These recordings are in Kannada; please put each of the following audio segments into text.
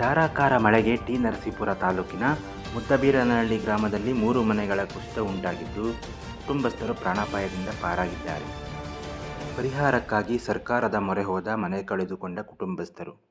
ಧಾರಾಕಾರ ಮಳೆಗೆ ಟಿ ನರಸೀಪುರ ತಾಲೂಕಿನ ಮುದ್ದಬೀರನಹಳ್ಳಿ ಗ್ರಾಮದಲ್ಲಿ ಮೂರು ಮನೆಗಳ ಕುಸಿತ ಉಂಟಾಗಿದ್ದು, ಕುಟುಂಬಸ್ಥರು ಪ್ರಾಣಾಪಾಯದಿಂದ ಪಾರಾಗಿದ್ದಾರೆ. ಪರಿಹಾರಕ್ಕಾಗಿ ಸರ್ಕಾರದ ಮೊರೆ ಹೋದ ಮನೆ ಕಳೆದುಕೊಂಡ ಕುಟುಂಬಸ್ಥರು.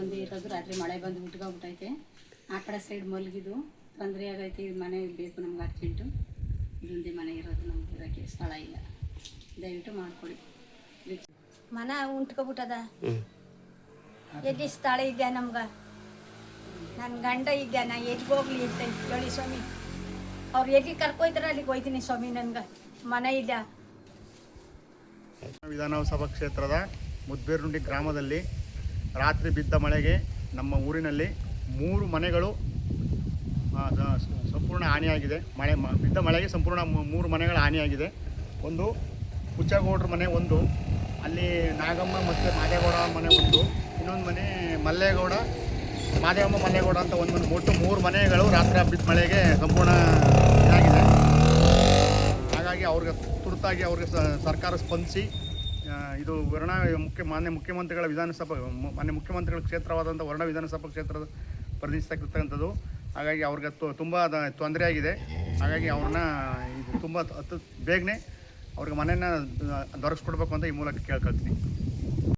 ರಾತ್ರಿ ಇರೋದು ರಾತ್ರಿ ಮಳೆ ಬಂದು ಬಿಟ್ಕೊಬಿಟ್ಟೈತೆ ಆ ಕಡೆ ಸೈಡ್ ಮಲಗಿದ್ದು ತೊಂದರೆ ಆಗೈತೆ ಇದು ಮನೆ ಬೇಕು ನಮ್ಗೆ ಅರ್ಜೆಂಟು. ಇದೊಂದೇ ಮನೆ ಇರೋದು ನಮ್ಗೆ ಇರೋಕ್ಕೆ ಸ್ಥಳ ಇಲ್ಲ. ದಯವಿಟ್ಟು ಮಾಡ್ಕೊಳ್ಳಿ ಮನ ಉಂಟ್ಕೊಬಿಟ್ಟದ? ಎಲ್ಲಿ ಸ್ಥಳ ಇದೆ ನಮ್ಗೆ? ನನ್ನ ಗಂಡ ಇದ್ದ ನಾ ಎಲ್ಲಿಗೆ ಹೋಗ್ಲಿ ಅಂತ ಹೇಳಿ ಸ್ವಾಮಿ. ಅವ್ರು ಎಲ್ಲಿ ಕರ್ಕೊಯ್ತಾರೆ ಅಲ್ಲಿಗೆ ಹೋಯ್ತೀನಿ ಸ್ವಾಮಿ ನನ್ಗೆ. ಮನೆ ಇದೆಯಾ? ವಿಧಾನಸಭಾ ಕ್ಷೇತ್ರದ ಮುದ್ಬೇರುಂಡಿ ಗ್ರಾಮದಲ್ಲಿ ರಾತ್ರಿ ಬಿದ್ದ ಮಳೆಗೆ ನಮ್ಮ ಊರಿನಲ್ಲಿ ಮೂರು ಮನೆಗಳು ಸಂಪೂರ್ಣ ಹಾನಿಯಾಗಿದೆ. ಮಳೆ ಬಿದ್ದ ಮಳೆಗೆ ಸಂಪೂರ್ಣ ಮೂರು ಮನೆಗಳ ಹಾನಿಯಾಗಿದೆ. ಒಂದು ಹುಚ್ಚಗೌಡ್ರ ಮನೆ ಒಂದು, ಅಲ್ಲಿ ನಾಗಮ್ಮ ಮತ್ತು ಮಾದೇಗೌಡ ಮನೆ ಒಂದು, ಇನ್ನೊಂದು ಮನೆ ಮಲ್ಲೇಗೌಡ, ಮಾದೇವಮ್ಮ ಮಲ್ಲೇಗೌಡ ಅಂತ ಒಂದು ಮನೆ, ಒಟ್ಟು ಮೂರು ಮನೆಗಳು ರಾತ್ರಿ ಬಿದ್ದ ಮಳೆಗೆ ಸಂಪೂರ್ಣ ಇದಾಗಿದೆ. ಹಾಗಾಗಿ ಅವ್ರಿಗೆ ತುರ್ತಾಗಿ ಅವ್ರಿಗೆ ಸರ್ಕಾರ ಸ್ಪಂದಿಸಿ ಇದು ವರ್ಣ ಮುಖ್ಯ ಮಾನ್ಯ ಮುಖ್ಯಮಂತ್ರಿಗಳ ವಿಧಾನಸಭಾ ಮಾನ್ಯ ಮುಖ್ಯಮಂತ್ರಿಗಳ ಕ್ಷೇತ್ರವಾದಂಥ ವರ್ಣ ವಿಧಾನಸಭಾ ಕ್ಷೇತ್ರದ ಪ್ರತಿನಿಧಿಸ್ತಕ್ಕಂಥದ್ದು. ಹಾಗಾಗಿ ಅವ್ರಿಗೆ ತುಂಬ ತೊಂದರೆ ಆಗಿದೆ. ಹಾಗಾಗಿ ಅವ್ರನ್ನ ಇದು ತುಂಬ ಹತ್ತು ಬೇಗನೆ ಅವ್ರಿಗೆ ಮನೆಯನ್ನು ದೊರಕಿಸ್ಕೊಡ್ಬೇಕು ಅಂತ ಈ ಮೂಲಕ ಕೇಳ್ಕೊಳ್ತೀನಿ.